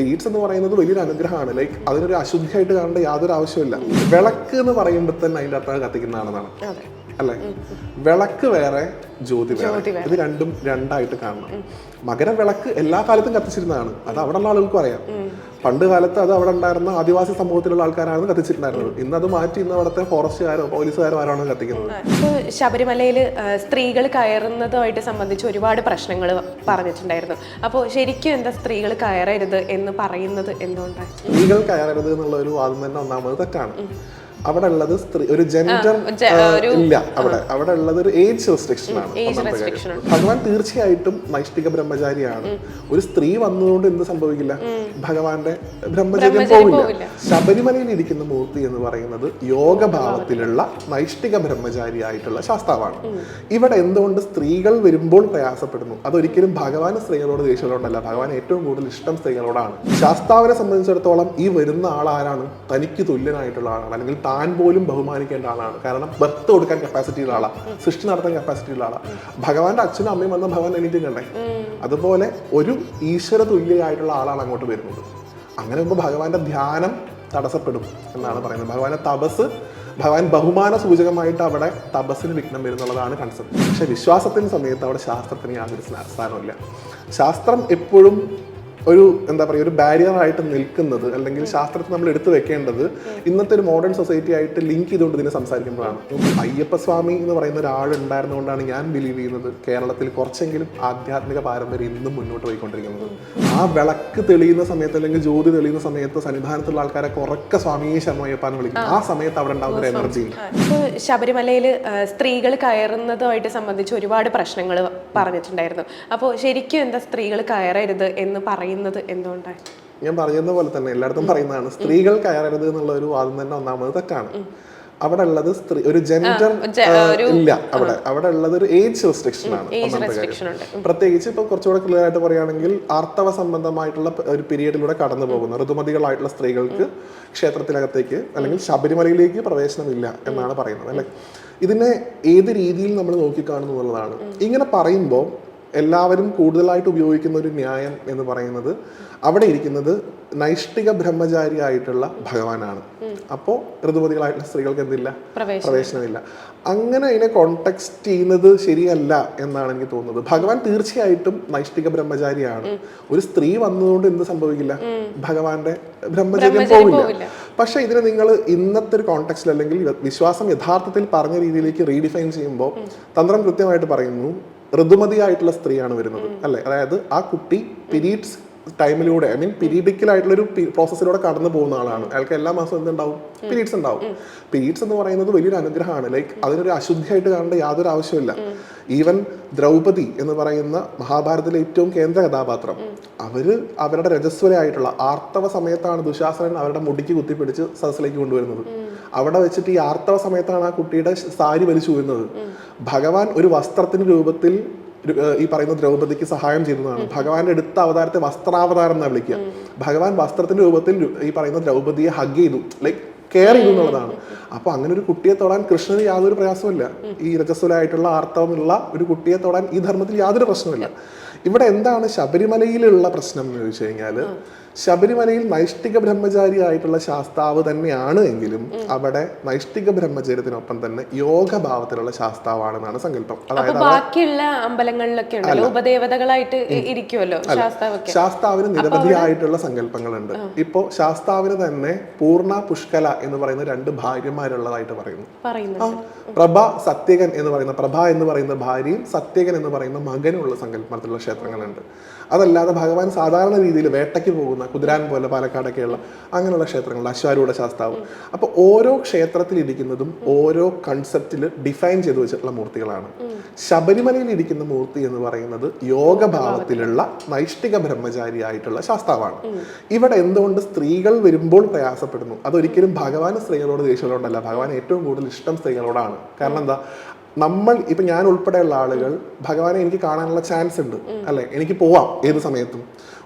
Periods എന്ന് പറയുന്നത് വലിയൊരു അനുഗ്രഹമാണ്. ലൈക്ക് അതിനൊരു അശുദ്ധിയായിട്ട് കാണേണ്ട യാതൊരു ആവശ്യമില്ല വിളക്ക് എന്ന് പറയുമ്പോൾ തന്നെ അതിന്റെ അത്ര കത്തിക്കുന്നതാണെന്നാണ് അല്ലെ അല്ലേ? വിളക്ക് വേറെ ജ്യോതി ജ്യോതി വേറെ. ഇത് രണ്ടും രണ്ടായിട്ട് കാണണം. മകര വിളക്ക് എല്ലാ കാലത്തും കത്തിച്ചിരുന്നതാണ്. അത് അവിടെ ഉള്ള ആളുകൾക്കും അറിയാം. പണ്ട് കാലത്ത് അത് അവിടെ ഉണ്ടായിരുന്ന ആദിവാസി സമൂഹത്തിലുള്ള ആൾക്കാരാണ് കത്തിച്ചിട്ടുണ്ടായിരുന്നത്. ഇന്ന് അത് മാറ്റി ഇന്ന് അവിടുത്തെ ഫോറസ്റ്റുകാരോ പോലീസുകാരോ ആരാണ് കത്തിക്കുന്നത്? ഇപ്പോൾ ശബരിമലയിൽ സ്ത്രീകൾ കയറുന്നതുമായിട്ട് സംബന്ധിച്ച് ഒരുപാട് പ്രശ്നങ്ങൾ പറഞ്ഞിട്ടുണ്ടായിരുന്നു. അപ്പോൾ ശരിക്കും എന്താ സ്ത്രീകൾ കയറരുത് എന്ന് പറയുന്നത് എന്തുകൊണ്ടാണ് സ്ത്രീകൾ കയറരുത് എന്നുള്ള ഒരു വാദം തന്നെ ഒന്നാമത് തെറ്റാണ്. അവിടെ ഉള്ളത് സ്ത്രീ ഒരു ജെൻഡർ ഇല്ല അവിടെ. അവിടെ ഉള്ളത് ഒരു ഏജ് റെസ്ട്രിക്ഷൻ ആണ്. ഭഗവാൻ തീർച്ചയായിട്ടും നൈഷ്ഠിക ബ്രഹ്മചാരിയാണ്. ഒരു സ്ത്രീ വന്നതുകൊണ്ട് എന്ത് സംഭവിക്കില്ല? ഭഗവാന്റെ ബ്രഹ്മചര്യം പോവില്ല. ശബരിമലയിൽ ഇരിക്കുന്ന മൂർത്തി എന്ന് പറയുന്നത് യോഗഭാവത്തിലുള്ള നൈഷ്ഠിക ബ്രഹ്മചാരി ആയിട്ടുള്ള ശാസ്താവാണ് ഇവിടെ എന്തുകൊണ്ട് സ്ത്രീകൾ വരുമ്പോൾ പ്രയാസപ്പെടുന്നു? അതൊരിക്കലും ഭഗവാൻ സ്ത്രീകളോട് ദേഷ്യമുള്ളതല്ല ഭഗവാൻ ഏറ്റവും കൂടുതൽ ഇഷ്ടം സ്ത്രീകളോടാണ്. ശാസ്താവിനെ സംബന്ധിച്ചിടത്തോളം ഈ വരുന്ന ആൾ ആരാണ് തനിക്ക് തുല്യനായിട്ടുള്ള ആളാണ്. അല്ലെങ്കിൽ താൻ പോലും ബഹുമാനിക്കേണ്ട ആളാണ്. കാരണം ബർത്ത് കൊടുക്കാൻ കപ്പാസിറ്റി ഉള്ള ആളാണ് സൃഷ്ടി നടത്താൻ കപ്പാസിറ്റി ഉള്ള ആളാണ് ഭഗവാന്റെ അച്ഛനും അമ്മയും വന്ന ഭഗവാൻ എനിക്ക് കണ്ടേ അതുപോലെ ഒരു ഈശ്വര തുല്യമായിട്ടുള്ള ആളാണ് അങ്ങോട്ട് വരുന്നത്. അങ്ങനെ വരുമ്പോൾ ഭഗവാന്റെ ധ്യാനം തടസ്സപ്പെടും എന്നാണ് പറയുന്നത്. ഭഗവാന്റെ തപസ് ഭഗവാൻ ബഹുമാന സൂചകമായിട്ട് അവിടെ തപസ്സിന് വിഘ്നം വരുന്നുള്ളതാണ് കൺസെപ്റ്റ് പക്ഷെ വിശ്വാസത്തിന് സമയത്ത് അവിടെ ശാസ്ത്രത്തിന് യാതൊരു സ്ഥാ- സ്ഥാനമില്ല ശാസ്ത്രം എപ്പോഴും ഒരു എന്താ പറയുക ഒരു ബാരിയർ ആയിട്ട് നിൽക്കുന്നത് അല്ലെങ്കിൽ ശാസ്ത്രത്തെ നമ്മൾ എടുത്തു വെക്കേണ്ടത് ഇന്നത്തെ ഒരു മോഡേൺ സൊസൈറ്റി ആയിട്ട് ലിങ്ക് ചെയ്തുകൊണ്ട് ഇതിനെ സംസാരിക്കുമ്പോഴാണ്. അയ്യപ്പ സ്വാമി എന്ന് പറയുന്ന ഒരാൾ ഉണ്ടായിരുന്നുകൊണ്ടാണ് ഞാൻ ബിലീവ് ചെയ്യുന്നത് കേരളത്തിൽ കുറച്ചെങ്കിലും ആധ്യാത്മിക പാരമ്പര്യം ഇന്നും മുന്നോട്ട് പോയിക്കൊണ്ടിരിക്കുന്നത്. ആ വിളക്ക് തെളിയുന്ന സമയത്ത് അല്ലെങ്കിൽ ജ്യോതി തെളിയുന്ന സമയത്ത് സന്നിധാനത്തുള്ള ആൾക്കാരെ ഉറക്കെ സ്വാമിയെ ശർമ്മയ്യപ്പ എന്ന് വിളിക്കും. ആ സമയത്ത് അവിടെ ഉണ്ടാകുന്ന ഒരു എനർജി ശബരിമലയിൽ സ്ത്രീകൾ കയറുന്നതുമായിട്ട് സംബന്ധിച്ച് ഒരുപാട് പ്രശ്നങ്ങൾ പറഞ്ഞിട്ടുണ്ടായിരുന്നു. അപ്പോൾ ശരിക്കും എന്താ സ്ത്രീകൾ കയറരുത് എന്ന് പറയുന്നത് എന്തുകൊണ്ടാണ്? ഞാൻ പറയുന്ന പോലെ തന്നെ എല്ലായിടത്തും പറയുന്നതാണ്. സ്ത്രീകൾ കയറരുത് എന്നുള്ള ഒരു വാദം തന്നെ ഒന്നാമത് തെറ്റാണ്. അവിടെ ഉള്ളത് സ്ത്രീ ഒരു ജെൻഡർ ഇല്ല അവിടെ. അവിടെ ഉള്ളത് ഒരു ഏജ് റെസ്ട്രിക്ഷൻ ആണ്. ഒന്നാമത്തെ കാര്യം. പ്രത്യേകിച്ച് ഇപ്പൊ കുറച്ചുകൂടെ ക്ലിയർ ആയിട്ട് പറയുകയാണെങ്കിൽ ആർത്തവ സംബന്ധമായിട്ടുള്ള ഒരു പീരീഡിലൂടെ കടന്നു പോകുന്ന ഋതുമതികളായിട്ടുള്ള സ്ത്രീകൾക്ക് ക്ഷേത്രത്തിനകത്തേക്ക് അല്ലെങ്കിൽ ശബരിമലയിലേക്ക് പ്രവേശനമില്ല എന്നാണ് പറയുന്നത് അല്ലെ? ഇതിനെ ഏത് രീതിയിൽ നമ്മൾ നോക്കിക്കാണുന്നു എന്നുള്ളതാണ്. ഇങ്ങനെ പറയുമ്പോൾ എല്ലാവരും കൂടുതലായിട്ട് ഉപയോഗിക്കുന്ന ഒരു ന്യായം എന്ന് പറയുന്നത് അവിടെ ഇരിക്കുന്നത് നൈഷ്ഠിക ബ്രഹ്മചാരി ആയിട്ടുള്ള ഭഗവാനാണ് അപ്പോൾ ഋതുപതികളായിട്ടുള്ള സ്ത്രീകൾക്ക് എന്തില്ല? പ്രവേശനമില്ല. അങ്ങനെ അതിനെ കോണ്ടെക്സ്റ്റ് ചെയ്യുന്നത് ശരിയല്ല എന്നാണ് എനിക്ക് തോന്നുന്നത്. ഭഗവാൻ തീർച്ചയായിട്ടും നൈഷ്ഠിക ബ്രഹ്മചാരിയാണ്. ഒരു സ്ത്രീ വന്നതുകൊണ്ട് എന്ത് സംഭവിക്കില്ല? ഭഗവാന്റെ ബ്രഹ്മചര്യം പോവില്ല. പക്ഷെ ഇതിനെ നിങ്ങൾ ഇന്നത്തെ ഒരു കോണ്ടെക്സ്റ്റിൽ അല്ലെങ്കിൽ വിശ്വാസം യഥാർത്ഥത്തിൽ പറഞ്ഞ രീതിയിലേക്ക് റീഡിഫൈൻ ചെയ്യുമ്പോൾ തന്ത്രം കൃത്യമായിട്ട് പറയുന്നു ഋതുമതിയായിട്ടുള്ള സ്ത്രീയാണ് വരുന്നത് അല്ലെ? അതായത് ആ കുട്ടി പിരീഡ്സ് ടൈമിലൂടെ ഐ മീൻ പീരീഡിക്കലായിട്ടുള്ള ഒരു പ്രോസസ്സിലൂടെ കടന്നു പോകുന്ന ആളാണ്. അയാൾക്ക് എല്ലാ മാസവും എന്തുണ്ടാവും? പിരീഡ്സ് ഉണ്ടാവും. പിരീഡ്സ് എന്ന് പറയുന്നത് വലിയൊരു അനുഗ്രഹമാണ്. ലൈക്ക് അതിനൊരു അശുദ്ധിയായിട്ട് കാണേണ്ട യാതൊരു ആവശ്യമില്ല ഈവൻ ദ്രൗപദി എന്ന് പറയുന്ന മഹാഭാരതത്തിലെ ഏറ്റവും കേന്ദ്ര കഥാപാത്രം അവർ അവരുടെ രജസ്വലയായിട്ടുള്ള ആർത്തവ സമയത്താണ് ദുശാസനൻ അവരുടെ മുടിക്ക് കുത്തിപ്പിടിച്ച് സദസ്സിലേക്ക് കൊണ്ടുവരുന്നത്. അവിടെ വെച്ചിട്ട് ഈ ആർത്തവ സമയത്താണ് ആ കുട്ടിയുടെ സാരി വലിച്ചു വരുന്നത് ഭഗവാൻ ഒരു വസ്ത്രത്തിന്റെ രൂപത്തിൽ ഈ പറയുന്ന ദ്രൗപദിക്ക് സഹായം ചെയ്യുന്നതാണ്. ഭഗവാന്റെ എടുത്ത അവതാരത്തെ വസ്ത്രാവതാരം എന്നാണ് വിളിക്കുക. ഭഗവാൻ വസ്ത്രത്തിന്റെ രൂപത്തിൽ ഈ പറയുന്ന ദ്രൗപദിയെ ഹഗ് ചെയ്തു. ലൈക് കെയർ ചെയ്തു എന്നുള്ളതാണ്. അപ്പൊ അങ്ങനെ ഒരു കുട്ടിയെ തൊടാൻ കൃഷ്ണന് യാതൊരു പ്രയാസമില്ല ഈ രജസ്വലായിട്ടുള്ള ആർത്തവമുള്ള ഒരു കുട്ടിയെ തൊടാൻ ഈ ധർമ്മത്തിൽ യാതൊരു പ്രശ്നമില്ല ഇവിടെ എന്താണ് ശബരിമലയിലുള്ള പ്രശ്നം എന്ന് ചോദിച്ചു കഴിഞ്ഞാൽ ശബരിമലയിൽ നൈഷ്ഠിക ബ്രഹ്മചാരി ആയിട്ടുള്ള ശാസ്താവ് തന്നെയാണ് എങ്കിലും അവിടെ നൈഷ്ഠിക ബ്രഹ്മചര്യത്തിനൊപ്പം തന്നെ യോഗഭാവത്തിലുള്ള ശാസ്താവാണെന്നാണ് സങ്കല്പം. അതായത് ബാക്കിയുള്ള അമ്പലങ്ങളിലൊക്കെ ഉപദേവതകളായിട്ട് ഇരിക്കുമല്ലോ ശാസ്താവിന് നിരവധിയായിട്ടുള്ള സങ്കല്പങ്ങളുണ്ട്. ഇപ്പോ ശാസ്താവിന് തന്നെ പൂർണ പുഷ്കല എന്ന് പറയുന്ന രണ്ട് ഭാര്യമാരുള്ളതായിട്ട് പറയുന്നു. പ്രഭ സത്യകൻ എന്ന് പറയുന്ന പ്രഭ എന്ന് പറയുന്ന ഭാര്യയും സത്യകൻ എന്ന് പറയുന്ന മകനുള്ള സങ്കല്പത്തിലുള്ള ക്ഷേത്രങ്ങളുണ്ട്. അതല്ലാതെ ഭഗവാൻ സാധാരണ രീതിയിൽ വേട്ടയ്ക്ക് പോകുന്ന കുതിരാൻ പോലെ പാലക്കാടൊക്കെയുള്ള അങ്ങനെയുള്ള ക്ഷേത്രങ്ങൾ അശ്വാരൂഢ ശാസ്താവ്. അപ്പോൾ ഓരോ ക്ഷേത്രത്തിൽ ഇരിക്കുന്നതും ഓരോ കൺസെപ്റ്റിൽ ഡിഫൈൻ ചെയ്ത് വെച്ചിട്ടുള്ള മൂർത്തികളാണ്. ശബരിമലയിൽ ഇരിക്കുന്ന മൂർത്തി എന്ന് പറയുന്നത് യോഗഭാവത്തിലുള്ള നൈഷ്ഠിക ബ്രഹ്മചാരിയായിട്ടുള്ള ശാസ്താവാണ്. ഇവിടെ എന്തുകൊണ്ട് സ്ത്രീകൾ വരുമ്പോൾ പ്രയാസപ്പെടുന്നു? അതൊരിക്കലും ഭഗവാൻ സ്ത്രീകളോട് ദേഷ്യമുള്ളതല്ല ഭഗവാൻ ഏറ്റവും കൂടുതൽ ഇഷ്ടം സ്ത്രീകളോടാണ്. കാരണം എന്താ? നമ്മൾ ഇപ്പൊ ഞാൻ ഉൾപ്പെടെയുള്ള ആളുകൾ ഭഗവാനെ എനിക്ക് കാണാനുള്ള ചാൻസ് ഉണ്ട്. അല്ലെ? എനിക്ക് പോവാം ഏത് സമയത്തും.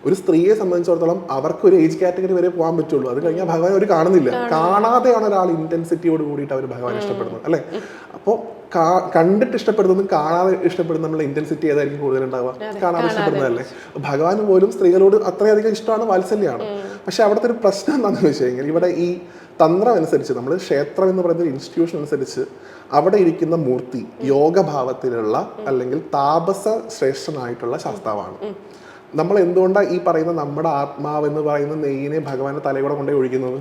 ഒരു സ്ത്രീയെ സംബന്ധിച്ചിടത്തോളം അവർക്ക് ഒരു ഏജ് കാറ്റഗറി വരെ പോകാൻ പറ്റുള്ളൂ. അത് കഴിഞ്ഞാൽ ഭഗവാൻ അവർ കാണുന്നില്ല. കാണാതെയാണ് ഒരാൾ ഇന്റൻസിറ്റിയോട് കൂടിയിട്ട് അവർ ഭഗവാൻ ഇഷ്ടപ്പെടുന്നത്. അല്ലെ? അപ്പോൾ കണ്ടിട്ട് ഇഷ്ടപ്പെടുന്നതും കാണാതെ ഇഷ്ടപ്പെടുന്ന നമ്മളെ ഇന്റൻസിറ്റി ഏതായിരിക്കും കൂടുതൽ ഉണ്ടാവുക കാണാതെ ഇഷ്ടപ്പെടുന്നതല്ലേ? ഭഗവാൻ പോലും സ്ത്രീകളോട് അത്രയധികം ഇഷ്ടമാണ് വാത്സല്യമാണ്. പക്ഷെ അവിടുത്തെ ഒരു പ്രശ്നം എന്താണെന്ന് വെച്ച് കഴിഞ്ഞാൽ ഇവിടെ ഈ തന്ത്രം അനുസരിച്ച് നമ്മൾ ക്ഷേത്രം എന്ന് പറയുന്ന ഒരു ഇൻസ്റ്റിറ്റ്യൂഷൻ അനുസരിച്ച് അവിടെ ഇരിക്കുന്ന മൂർത്തി യോഗഭാവത്തിലുള്ള അല്ലെങ്കിൽ താപസ ശ്രേഷ്ഠനായിട്ടുള്ള ശാസ്താവാണ്. നമ്മൾ എന്തുകൊണ്ടാണ് ഈ പറയുന്ന നമ്മുടെ ആത്മാവ് എന്ന് പറയുന്ന നെയ്യിനെ ഭഗവാന്റെ തലയോടെ കൊണ്ടേ ഒഴിക്കുന്നത്?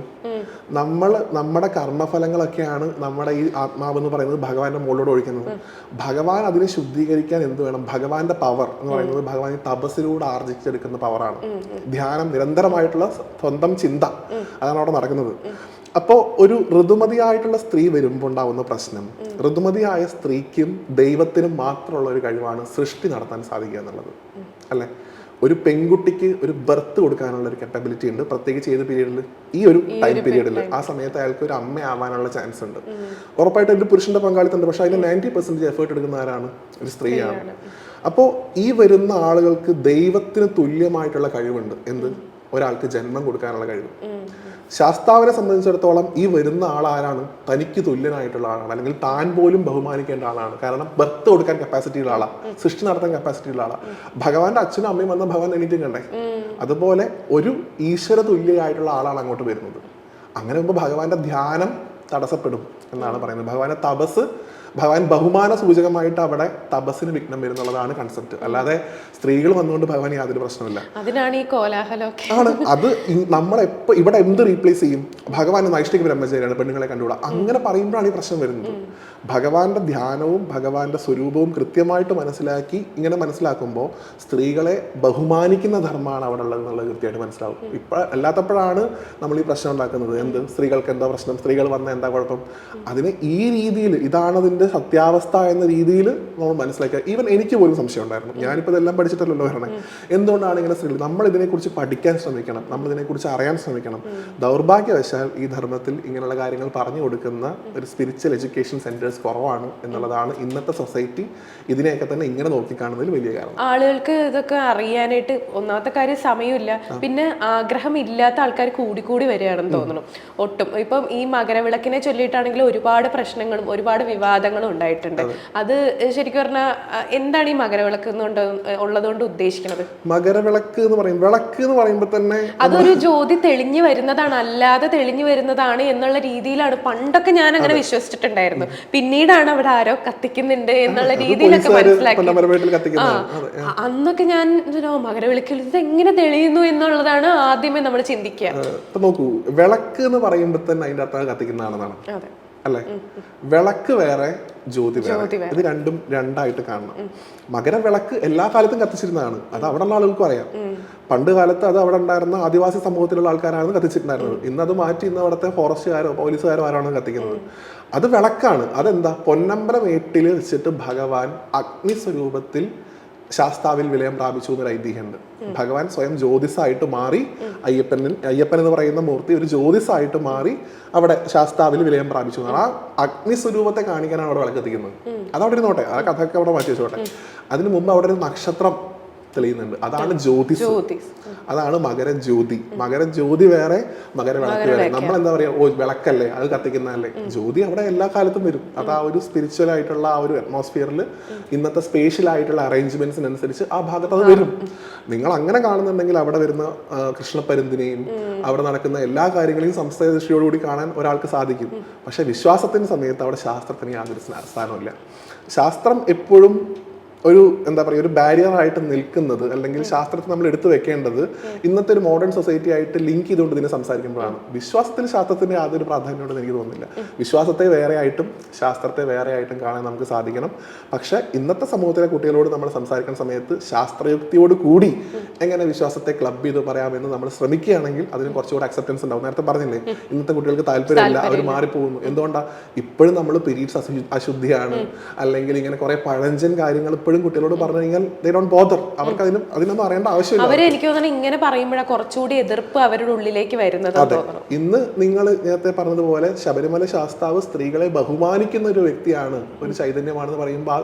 നമ്മൾ നമ്മുടെ കർമ്മഫലങ്ങളൊക്കെയാണ് നമ്മുടെ ഈ ആത്മാവ് എന്ന് പറയുന്നത് ഭഗവാന്റെ മുകളിലൂടെ ഒഴിക്കുന്നത്. ഭഗവാൻ അതിനെ ശുദ്ധീകരിക്കാൻ എന്ത് വേണം? ഭഗവാന്റെ പവർ എന്ന് പറയുന്നത് ഭഗവാൻ ഈ തപസ്സിലൂടെ ആർജിച്ചെടുക്കുന്ന പവറാണ് ധ്യാനം നിരന്തരമായിട്ടുള്ള സ്വന്തം ചിന്ത അതാണ് അവിടെ നടക്കുന്നത്. അപ്പോൾ ഒരു ഋതുമതിയായിട്ടുള്ള സ്ത്രീ വരുമ്പോൾ ഉണ്ടാവുന്ന പ്രശ്നം ഋതുമതിയായ സ്ത്രീക്കും ദൈവത്തിനും മാത്രമുള്ള ഒരു കഴിവാണ് സൃഷ്ടി നടത്താൻ സാധിക്കുക എന്നുള്ളത്. അല്ലേ? ഒരു പെൺകുട്ടിക്ക് ഒരു ബർത്ത് കൊടുക്കാനുള്ള ഒരു കപ്പബിലിറ്റി ഉണ്ട്. പ്രത്യേകിച്ച് ഏത് പീരീഡിൽ ഈ ഒരു ടൈം പീരീഡിൽ ആ സമയത്ത് അയാൾക്ക് ഒരു അമ്മ ആവാനുള്ള ചാൻസ് ഉണ്ട്. ഉറപ്പായിട്ടും ഒരു പുരുഷന്റെ പങ്കാളിത്തം ഉണ്ട് പക്ഷെ അതിന് നയന്റി പെർസെന്റേജ് എഫേർട്ട് എടുക്കുന്ന ആരാണ്? ഒരു സ്ത്രീയാണ്. അപ്പോൾ ഈ വരുന്ന ആളുകൾക്ക് ദൈവത്തിന് തുല്യമായിട്ടുള്ള കഴിവുണ്ട്. എന്ത്? ഒരാൾക്ക് ജന്മം കൊടുക്കാനുള്ള കഴിവ്. ശാസ്താവിനെ സംബന്ധിച്ചിടത്തോളം ഈ വരുന്ന ആൾ ആരാണ് തനിക്ക് തുല്യനായിട്ടുള്ള ആളാണ്. അല്ലെങ്കിൽ താൻ പോലും ബഹുമാനിക്കേണ്ട ആളാണ്. കാരണം ബർത്ത് കൊടുക്കാൻ കപ്പാസിറ്റി ഉള്ള ആളാണ് സൃഷ്ടി നടത്താൻ കപ്പാസിറ്റി ഉള്ള ആളാണ് ഭഗവാന്റെ അച്ഛനും അമ്മയും വന്ന ഭഗവാൻ എണീറ്റും കണ്ടേ അതുപോലെ ഒരു ഈശ്വര തുല്യമായിട്ടുള്ള ആളാണ് അങ്ങോട്ട് വരുന്നത്. അങ്ങനെ വരുമ്പോൾ ഭഗവാന്റെ ധ്യാനം തടസ്സപ്പെടും എന്നാണ് പറയുന്നത്. ഭഗവാന്റെ തപസ് ഭഗവാൻ ബഹുമാന സൂചകമായിട്ട് അവിടെ തപസ്സിന് വിഘ്നം വരുന്നുള്ളതാണ് കൺസെപ്റ്റ് അല്ലാതെ സ്ത്രീകൾ വന്നുകൊണ്ട് ഭഗവാൻ യാതൊരു പ്രശ്നമില്ല അതിനാണ് ഈ കോലാഹലമൊക്കെ. ആണ്. അത് നമ്മളെപ്പോ ഇവിടെ എന്ത് റീപ്ലേസ് ചെയ്യും? ഭഗവാൻ നൈഷ്ഠിക ബ്രഹ്മചാരിയാണ് പെണ്ണുങ്ങളെ കണ്ടുകൂടാ. അങ്ങനെ പറയുമ്പോഴാണ് ഈ പ്രശ്നം വരുന്നത്. ഭഗവാന്റെ ധ്യാനവും ഭഗവാന്റെ സ്വരൂപവും കൃത്യമായിട്ട് മനസ്സിലാക്കി ഇങ്ങനെ മനസ്സിലാക്കുമ്പോൾ സ്ത്രീകളെ ബഹുമാനിക്കുന്ന ധർമ്മമാണ് അവിടെ ഉള്ളത് എന്നുള്ളത് കൃത്യമായിട്ട് മനസ്സിലാവും. ഇപ്പൊ അല്ലാത്തപ്പോഴാണ് നമ്മൾ ഈ പ്രശ്നം ഉണ്ടാക്കുന്നത്. എന്ത്? സ്ത്രീകൾക്ക് എന്താ പ്രശ്നം? സ്ത്രീകൾ വന്ന എന്താ കുഴപ്പം? അതിന് ഈ രീതിയിൽ ഇതാണ് അതിന്റെ സത്യാവസ്ഥ എന്ന രീതിയിൽ നമ്മൾ മനസ്സിലാക്കുക ഈവൻ എനിക്ക് പോലും സംശയം ഉണ്ടായിരുന്നു. ഞാനിപ്പോൾ ഇതെല്ലാം പഠിച്ചിട്ടല്ലോ വരണേ. എന്തുകൊണ്ടാണ് ഇങ്ങനെ സ്ത്രീകൾ നമ്മൾ ഇതിനെക്കുറിച്ച് പഠിക്കാൻ ശ്രമിക്കണം. നമ്മൾ ഇതിനെക്കുറിച്ച് അറിയാൻ ശ്രമിക്കണം. ദൗർഭാഗ്യവശാൽ ഈ ധർമ്മത്തിൽ ഇങ്ങനെയുള്ള കാര്യങ്ങൾ പറഞ്ഞു കൊടുക്കുന്ന ഒരു സ്പിരിച്വൽ എഡ്യൂക്കേഷൻ സെന്റേഴ്സ് കുറവാണ് എന്നുള്ളതാണ് ഇന്നത്തെ സൊസൈറ്റി ഇതിനെയൊക്കെ തന്നെ ഇങ്ങനെ നോക്കിക്കാണുന്നതിൽ വലിയ കാരണം. ആളുകൾക്ക് ഇതൊക്കെ അറിയാനായിട്ട് ഒന്നാമത്തെ കാര്യം സമയമില്ല. പിന്നെ ആഗ്രഹം ഇല്ലാത്ത ആൾക്കാർ കൂടിക്കൂടി വരികയാണെന്ന് തോന്നുന്നു. ഒട്ടും. ഇപ്പം ഈ മകരവിളക്കിനെ ചൊല്ലിയിട്ടാണെങ്കിൽ ഒരുപാട് പ്രശ്നങ്ങളും ഒരുപാട് വിവാദങ്ങളും ഉണ്ടായിട്ടുണ്ട്. അത്. ശരിക്കും പറഞ്ഞാൽ എന്താണ് ഈ മകരവിളക്ക് എന്നുകൊണ്ട് ഉള്ളതുകൊണ്ട് ഉദ്ദേശിക്കുന്നത്? മകരവിളക്ക് എന്ന് പറയും. വിളക്ക് എന്ന് പറയുമ്പോൾ തന്നെ അതൊരു ജ്യോതി തെളിഞ്ഞു വരുന്നതാണ് അല്ലാതെ തെളിഞ്ഞു വരുന്നതാണ് എന്നുള്ള രീതിയിലാണ് പണ്ടൊക്കെ ഞാൻ അങ്ങനെ വിശ്വസിച്ചിട്ടുണ്ടായിരുന്നു പിന്നീടാണ് അവിടെ ആരോ കത്തിക്കുന്നുണ്ട് എന്നുള്ള രീതിയിലൊക്കെ മനസ്സിലാക്കി. അന്നൊക്കെ ഞാൻ മകരവിളക്കിൽ ഇത് എങ്ങനെ തെളിയുന്നു എന്നുള്ളതാണ് ആദ്യമേ നമ്മൾ ചിന്തിക്കുക. നോക്കൂ വിളക്ക് എന്ന് പറയുമ്പോൾ തന്നെ അതിന്റെ അത്ര കത്തിക്കുന്നതാണെന്നാണ്. അതെ. അല്ലെ? വിളക്ക് വേറെ ജ്യോതി വേറെ. ഇത് രണ്ടും രണ്ടായിട്ട് കാണണം. മകര വിളക്ക് എല്ലാ കാലത്തും കത്തിച്ചിരുന്നതാണ്. അത് അവിടെ ഉള്ള ആളുകൾക്കും അറിയാം. പണ്ട് കാലത്ത് അത് അവിടെ ഉണ്ടായിരുന്ന ആദിവാസി സമൂഹത്തിലുള്ള ആൾക്കാരാണ് കത്തിച്ചിട്ടുണ്ടായിരുന്നത് ഇന്ന് അത് മാറ്റി ഇന്ന് അവിടുത്തെ ഫോറസ്റ്റുകാരോ പോലീസുകാരോ ആരാണ് കത്തിക്കുന്നത്. അത് വിളക്കാണ്. അതെന്താ? പൊന്നമ്പലം ഏട്ടിൽ വെച്ചിട്ട് ഭഗവാൻ അഗ്നി സ്വരൂപത്തിൽ ശാസ്താവിൽ വിലയം പ്രാപിച്ചു എന്നൊരു ഐതിഹ്യമുണ്ട്. ഭഗവാൻ സ്വയം ജ്യോതിസായിട്ട് മാറി അയ്യപ്പനിൽ അയ്യപ്പൻ എന്ന് പറയുന്ന മൂർത്തി ഒരു ജ്യോതിസായിട്ട് മാറി അവിടെ ശാസ്താവിൽ വിലയം പ്രാപിച്ചു എന്നാണ്. ആ അഗ്നി സ്വരൂപത്തെ കാണിക്കാനാണ് അവിടെ വിളക്കെത്തിക്കുന്നത്. അതവിടെ ഇരുന്നോട്ടെ ആ കഥയൊക്കെ അവിടെ മാറ്റി വെച്ചോട്ടെ. അതിനു മുമ്പ് അവിടെ ഒരു നക്ഷത്രം തെളിയുന്നുണ്ട്. അതാണ് ജ്യോതിസ്. ജ്യോതി അതാണ് മകരജ്യോതി മകരജ്യോതി വേറെ മകരവിളക്ക് വേറെ. നമ്മൾ എന്താ പറയാ? ഓ വിളക്കല്ലേ? അത് കത്തിക്കുന്നതല്ലേ? ജ്യോതി അവിടെ എല്ലാ കാലത്തും വരും. അത് ആ ഒരു സ്പിരിച്വൽ ആയിട്ടുള്ള ആ ഒരു അറ്റ്മോസ്ഫിയറിൽ ഇന്നത്തെ സ്പേഷ്യൽ ആയിട്ടുള്ള അറേഞ്ച്മെന്റ്സിനനുസരിച്ച് ആ ഭാഗത്ത് അത് വരും. നിങ്ങൾ അങ്ങനെ കാണുന്നുണ്ടെങ്കിൽ അവിടെ വരുന്ന കൃഷ്ണപ്പരുന്തിനെയും അവിടെ നടക്കുന്ന എല്ലാ കാര്യങ്ങളെയും സംസ്ഥാന ദൃഷ്ടിയോടുകൂടി കാണാൻ ഒരാൾക്ക് സാധിക്കും. പക്ഷെ വിശ്വാസത്തിന്റെ സമയത്ത് അവിടെ ശാസ്ത്രത്തിന് യാതൊരു സ്ഥാ- സ്ഥാനമില്ല ശാസ്ത്രം എപ്പോഴും ഒരു എന്താ പറയുക ഒരു ബാരിയർ ആയിട്ട് നിൽക്കുന്നത് അല്ലെങ്കിൽ ശാസ്ത്രത്തെ നമ്മൾ എടുത്തു വെക്കേണ്ടത് ഇന്നത്തെ ഒരു മോഡേൺ സൊസൈറ്റി ആയിട്ട് ലിങ്ക് ചെയ്തുകൊണ്ട് ഇതിനെ സംസാരിക്കുമ്പോഴാണ്. വിശ്വാസത്തിൽ ശാസ്ത്രത്തിന്റെ യാതൊരു പ്രാധാന്യമുണ്ടെന്ന് എനിക്ക് തോന്നുന്നില്ല. വിശ്വാസത്തെ വേറെ ആയിട്ടും ശാസ്ത്രത്തെ വേറെ ആയിട്ടും കാണാൻ നമുക്ക് സാധിക്കണം. പക്ഷെ ഇന്നത്തെ സമൂഹത്തിലെ കുട്ടികളോട് നമ്മൾ സംസാരിക്കുന്ന സമയത്ത് ശാസ്ത്രയുക്തിയോട് കൂടി എങ്ങനെ വിശ്വാസത്തെ ക്ലബ് ചെയ്ത് പറയാമെന്ന് നമ്മൾ ശ്രമിക്കുകയാണെങ്കിൽ അതിന് കുറച്ചുകൂടെ അക്സെപ്റ്റൻസ് ഉണ്ടാവും. നേരത്തെ പറഞ്ഞില്ലേ ഇന്നത്തെ കുട്ടികൾക്ക് താല്പര്യമില്ല അവർ മാറിപ്പോകുന്നു. എന്തുകൊണ്ടാണ് ഇപ്പോഴും നമ്മൾ പീരീഡ്സ് അശുദ്ധിയാണ്. അല്ലെങ്കിൽ ഇങ്ങനെ കുറെ പഴഞ്ചൻ കാര്യങ്ങൾ ഇപ്പോഴും കുട്ടികളോട് പറഞ്ഞു കഴിഞ്ഞാൽ ദേ ഡോണ്ട് ബോദർ അവർക്ക് അതിന് അതിനൊന്നും അറിയേണ്ട ആവശ്യമില്ല. അവരെ എനിക്ക് തോന്നുന്നു ഇങ്ങനെ പറയുമ്പോഴാണ് കുറച്ചുകൂടി എതിർപ്പ് അവരുടെ ഉള്ളിലേക്ക് വരുന്നത് അതെ. ഇന്ന് നിങ്ങൾ നേരത്തെ പറഞ്ഞതുപോലെ ശബരിമല ശാസ്താവ് സ്ത്രീകളെ ബഹുമാനിക്കുന്ന ഒരു വ്യക്തിയാണ് ഒരു ചൈതന്യമാണെന്ന് പറയുമ്പോൾ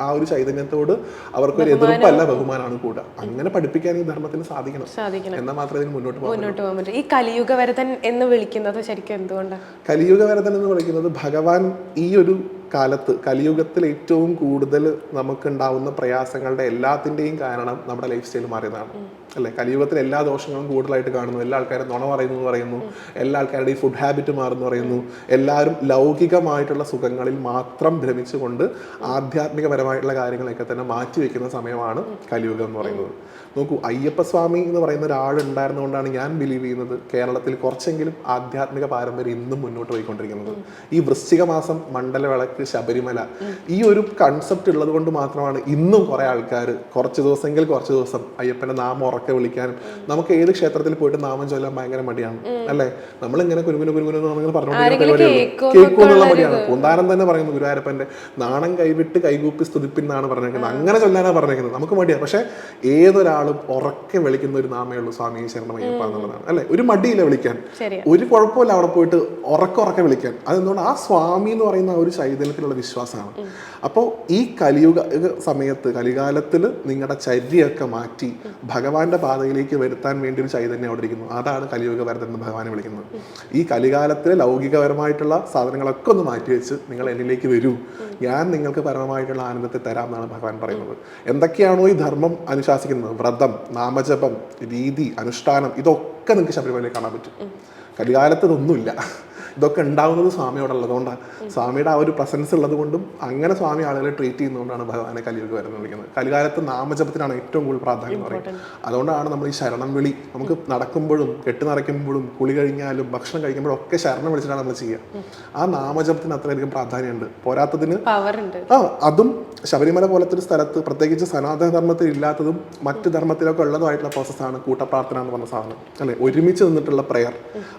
ആ ഒരു ചൈതന്യത്തോട് അവർക്കൊരു എതിർപ്പല്ല ബഹുമാനമാണ് കൂടുക. അങ്ങനെ പഠിപ്പിക്കാൻ ഈ ധർമ്മത്തിന് സാധിക്കണം. സാധിക്കണം. എന്നാൽ മാത്രമേ ഇതിന് മുന്നോട്ട് മുന്നോട്ട് പോകാൻ പറ്റും. ഈ കലിയുഗവരതൻ എന്ന് വിളിക്കുന്നത് ശരിക്കും എന്തുകൊണ്ടാണ് കലിയുഗ വരതൻ എന്ന് വിളിക്കുന്നത് ഭഗവാൻ ഈ ഒരു കാലത്ത് കലിയുഗത്തിൽ ഏറ്റവും കൂടുതൽ നമുക്കുണ്ടാവുന്ന പ്രയാസങ്ങളുടെ എല്ലാത്തിന്റെയും കാരണം നമ്മുടെ ലൈഫ് സ്റ്റൈൽ മാറിയതാണ് അല്ലെ? കലിയുഗത്തിൽ എല്ലാ ദോഷങ്ങളും കൂടുതലായിട്ട് കാണുന്നു. എല്ലാ ആൾക്കാരും നുണ പറയുന്നു എന്ന് പറയുന്നു. എല്ലാ ആൾക്കാരുടെയും ഫുഡ് ഹാബിറ്റ് മാറുന്നു പറയുന്നു. എല്ലാവരും ലൗകികമായിട്ടുള്ള സുഖങ്ങളിൽ മാത്രം ഭ്രമിച്ചുകൊണ്ട് ആധ്യാത്മികപരമായിട്ടുള്ള കാര്യങ്ങളൊക്കെ തന്നെ മാറ്റിവെക്കുന്ന സമയമാണ് കലിയുഗം എന്ന് പറയുന്നത്. നോക്കൂ അയ്യപ്പസ്വാമി എന്ന് പറയുന്ന ഒരാളുണ്ടായിരുന്നുകൊണ്ടാണ് ഞാൻ ബിലീവ് ചെയ്യുന്നത്. കേരളത്തിൽ കുറച്ചെങ്കിലും ആധ്യാത്മിക പാരമ്പര്യം ഇന്നും മുന്നോട്ട് പോയിക്കൊണ്ടിരിക്കുന്നത്. ഈ വൃശ്ചിക മാസം മണ്ഡലവിളക്ക് ശബരിമല ഈ ഒരു കൺസെപ്റ്റ് ഉള്ളത് കൊണ്ട് മാത്രമാണ് ഇന്നും കുറെ ആൾക്കാർ കുറച്ച് ദിവസമെങ്കിൽ കുറച്ച് ദിവസം അയ്യപ്പന്റെ നാമം ഉറക്കെ വിളിക്കാനും നമുക്ക് ഏത് ക്ഷേത്രത്തിൽ പോയിട്ട് നാമം ചൊല്ലാൻ ഭയങ്കര മടിയാണ് അല്ലേ? നമ്മളിങ്ങനെ കുരുമുന കുരുമുന എന്ന് പറഞ്ഞുകൊണ്ടിരിക്കുന്ന കേൾക്കും എന്നുള്ള മടിയാണ്. പൂന്താനം തന്നെ പറയുന്നു ഗുരുവായൂരപ്പന്റെ നാണം കൈവിട്ട് കൈകൂപ്പി സ്തുതിപ്പിന്നാണ് പറഞ്ഞേക്കുന്നത് അങ്ങനെ ചൊല്ലാനാണ് പറഞ്ഞേക്കുന്നത് നമുക്ക് മടിയാണ് പക്ഷെ ഏതൊരാളും ഉറക്കെ വിളിക്കുന്ന ഒരു നാമേ ഉള്ളൂ സ്വാമി ശരണമയ്യപ്പ എന്നുള്ളതാണ്. അല്ലെ? ഒരു മടിയില്ല വിളിക്കാൻ. ഒരു കുഴപ്പമില്ല അവിടെ പോയിട്ട് ഉറക്കെ ഉറക്കെ വിളിക്കാൻ. അതെന്തുകൊണ്ട്? ആ സ്വാമി എന്ന് പറയുന്ന ആ ഒരു ചൈതന്യത്തിലുള്ള വിശ്വാസമാണ്. അപ്പോൾ ഈ കലിയുഗ സമയത്ത് കലികാലത്തിൽ നിങ്ങളുടെ ചര്യയൊക്കെ മാറ്റി ഭഗവാന്റെ പാതയിലേക്ക് വരുത്താൻ വേണ്ടി ഒരു ചൈതന്യം അവിടെ ഇരിക്കുന്നു. അതാണ് കലിയുഗ എന്ന് ഭഗവാനെ വിളിക്കുന്നത്. ഈ കലികാലത്തിലെ ലൗകികപരമായിട്ടുള്ള സാധനങ്ങളൊക്കെ ഒന്ന് മാറ്റി വെച്ച് നിങ്ങൾ എന്നിലേക്ക് വരൂ. ഞാൻ നിങ്ങൾക്ക് പരമമായിട്ടുള്ള ആനന്ദത്തെ തരാം എന്നാണ് ഭഗവാൻ പറയുന്നത്. എന്തൊക്കെയാണോ ഈ ധർമ്മം അനുശാസിക്കുന്നത്? വ്രതം നാമജപം രീതി അനുഷ്ഠാനം ഇതൊക്കെ നിങ്ങൾക്ക് ശബരിമലയിൽ കാണാൻ പറ്റും. കലികാലത്ത് ഇതൊന്നുമില്ല. ഇതൊക്കെ ഉണ്ടാവുന്നത് സ്വാമിയോടുള്ളതുകൊണ്ടാണ് സ്വാമിയുടെ ആ ഒരു പ്രസൻസ് ഉള്ളത് കൊണ്ടും അങ്ങനെ സ്വാമി ആളുകളെ ട്രീറ്റ് ചെയ്യുന്നതുകൊണ്ടാണ് ഭഗവാനെ കലിയുഗ വരുന്നത് വിളിക്കുന്നത് കലികാലത്ത് നാമജപത്തിനാണ് ഏറ്റവും കൂടുതൽ പ്രാധാന്യം എന്ന് പറയുന്നത്. അതുകൊണ്ടാണ് നമ്മൾ ഈ ശരണം വിളി നമുക്ക് നടക്കുമ്പോഴും കെട്ടി നിറയ്ക്കുമ്പോഴും കുളി കഴിഞ്ഞാലും ഭക്ഷണം കഴിക്കുമ്പോഴും ഒക്കെ ശരണം വിളിച്ചിട്ടാണ് നമ്മൾ ചെയ്യുക. ആ നാമജപത്തിന് അത്രയധികം പ്രാധാന്യമുണ്ട്. പോരാത്തതിന് ആ അതും ശബരിമല പോലത്തെ ഒരു സ്ഥലത്ത് പ്രത്യേകിച്ച് സനാതന ധർമ്മത്തിൽ ഇല്ലാത്തതും മറ്റ് ധർമ്മത്തിലൊക്കെ ഉള്ളതുമായിട്ടുള്ള പ്രോസസ്സാണ് കൂട്ടപ്രാർത്ഥന എന്ന് പറഞ്ഞ സാധനം. അല്ലെ? ഒരുമിച്ച് നിന്നിട്ടുള്ള പ്രയർ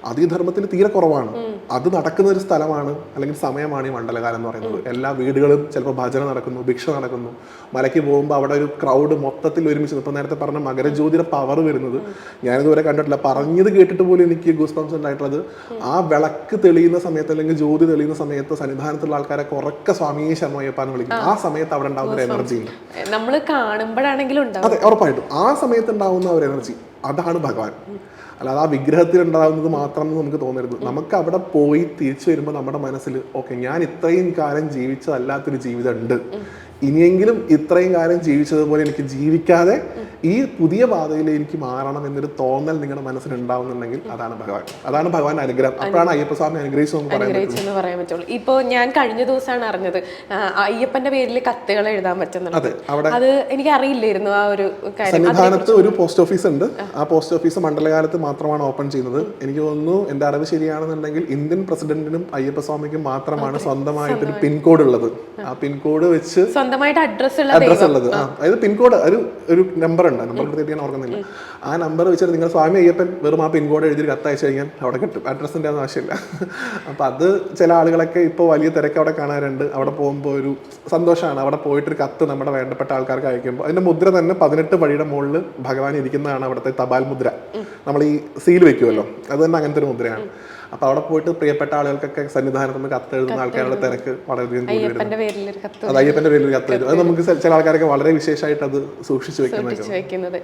അത് ഈ ധർമ്മത്തിൽ തീരെ കുറവാണ്. അത് നടക്കുന്ന ഒരു സ്ഥലമാണ് അല്ലെങ്കിൽ സമയമാണ് ഈ മണ്ഡലകാലം എന്ന് പറയുന്നത്. എല്ലാ വീടുകളും ചിലപ്പോൾ ഭജന നടക്കുന്നു ഭിക്ഷ നടക്കുന്നു. മലയ്ക്ക് പോകുമ്പോൾ അവിടെ ഒരു ക്രൗഡ് മൊത്തത്തിൽ ഒരുമിച്ച്. ഇപ്പം നേരത്തെ പറഞ്ഞ മകരജ്യോതിയുടെ പവർ വരുന്നത് ഞാനിതുവരെ കണ്ടിട്ടില്ല. പറഞ്ഞത് കേട്ടിട്ട് പോലും എനിക്ക് ഗൂസ് പംസ് ഉണ്ടായിട്ടുള്ളത് ആ വിളക്ക് തെളിയുന്ന സമയത്ത് അല്ലെങ്കിൽ ജ്യോതി തെളിയുന്ന സമയത്ത് സന്നിധാനത്തുള്ള ആൾക്കാരെ കുറക്കെ സ്വാമിയെ ശർമ്മയപ്പാന്ന് വിളിക്കും. ആ. സമയത്ത് അവിടെ ഉണ്ടാകുന്ന ഒരു എനർജി നമ്മൾ കാണുമ്പോഴാണെങ്കിലും അതെ ഉറപ്പായിട്ടും. ആ സമയത്ത് ഉണ്ടാവുന്ന ഒരു എനർജി അതാണ് ഭഗവാൻ. അല്ലാതെ ആ വിഗ്രഹത്തിൽ ഉണ്ടാകുന്നത് മാത്രം നമുക്ക് തോന്നരുത്. നമുക്ക് അവിടെ പോയി തിരിച്ചു വരുമ്പോൾ നമ്മുടെ മനസ്സിൽ ഓക്കെ ഞാൻ ഇത്രയും കാലം ജീവിച്ചതല്ലാത്തൊരു ജീവിതം ഉണ്ട് ഇനിയെങ്കിലും ഇത്രയും കാലം ജീവിച്ചതുപോലെ എനിക്ക് ജീവിക്കാതെ ഈ പുതിയ പാതയിൽ എനിക്ക് മാറണം എന്നൊരു തോന്നൽ നിങ്ങളുടെ മനസ്സിലുണ്ടാവുന്നുണ്ടെങ്കിൽ അതാണ് ഭഗവാൻ. അതാണ് ഭഗവാൻ അനുഗ്രഹം. അപ്പോഴാണ് അയ്യപ്പസ്വാമി അനുഗ്രഹിച്ചു എന്ന് പറയാൻ പറ്റുള്ളൂ. ഇപ്പൊ ഞാൻ കഴിഞ്ഞ ദിവസമാണ് അറിഞ്ഞത് അയ്യപ്പന്റെ പേരിൽ കത്തുകൾ എഴുതാൻ പറ്റുന്നുണ്ട്. അതെ എനിക്ക് അറിയില്ലായിരുന്നു ആ ഒരു സന്നിധാനത്ത് ഒരു പോസ്റ്റ് ഓഫീസ് ഉണ്ട്. ആ. പോസ്റ്റ് ഓഫീസ് മണ്ഡലകാലത്ത് മാത്രമാണ് ഓപ്പൺ ചെയ്യുന്നത്. എനിക്ക് തോന്നുന്നു എന്റെ അറിവ് ശരിയാണെന്നുണ്ടെങ്കിൽ ഇന്ത്യൻ പ്രസിഡന്റിനും അയ്യപ്പസ്വാമിക്കും മാത്രമാണ് സ്വന്തമായിട്ട് ഒരു പിൻകോഡ് ഉള്ളത്. ആ പിൻകോഡ് വെച്ച് സ്വന്തമായിട്ട് അഡ്രസ് ഉള്ള അഡ്രസ് ഉള്ളത്. ആ അതായത് പിൻകോഡ് ഒരു ഒരു നമ്പർ ഉണ്ട്. നമ്പർ കൃത്യമായിട്ട് ഞാൻ ഓർക്കുന്നില്ല. ആ നമ്പർ വെച്ചിട്ട് നിങ്ങൾ സ്വാമി അയ്യപ്പൻ വെറും ആ പിൻകോഡ് എഴുതി കത്തയച്ചു കഴിഞ്ഞാൽ അവിടെ കിട്ടും. അഡ്രസ്സിന്റെ ഒന്നും ആവശ്യമില്ല. അപ്പൊ അത് ചില ആളുകളൊക്കെ ഇപ്പോൾ വലിയ തിരക്ക് അവിടെ കാണാറുണ്ട്. അവിടെ പോകുമ്പോൾ ഒരു സന്തോഷമാണ്. അവിടെ പോയിട്ടൊരു കത്ത് നമ്മുടെ വേണ്ടപ്പെട്ട ആൾക്കാർക്ക് അയക്കുമ്പോൾ അതിന്റെ മുദ്ര തന്നെ പതിനെട്ട് വഴിയുടെ മുകളിൽ ഭഗവാൻ ഇരിക്കുന്നതാണ് അവിടുത്തെ തപാൽ മുദ്ര. നമ്മൾ ഈ സീൽ വെക്കുമല്ലോ അത് തന്നെ അങ്ങനത്തെ ഒരു മുദ്രയാണ്. അപ്പൊ അവിടെ പോയിട്ട് പ്രിയപ്പെട്ട ആളുകൾക്കൊക്കെ സന്നിധാനത്ത് നിന്ന് കത്ത് എഴുതുന്ന ആൾക്കാരുടെ തിരക്ക് വളരെയധികം കൂടി വരുന്നു. അയ്യപ്പന്റെ പേരിൽ ഒരു കത്ത് അത് അയ്യപ്പന്റെ പേരിൽ ഒരു കത്ത് വരും അത് നമുക്ക് ചില ആൾക്കാരൊക്കെ വളരെ വിശേഷമായിട്ട് അത് സൂക്ഷിച്ചു വെക്കുന്ന വെക്കുന്നത്.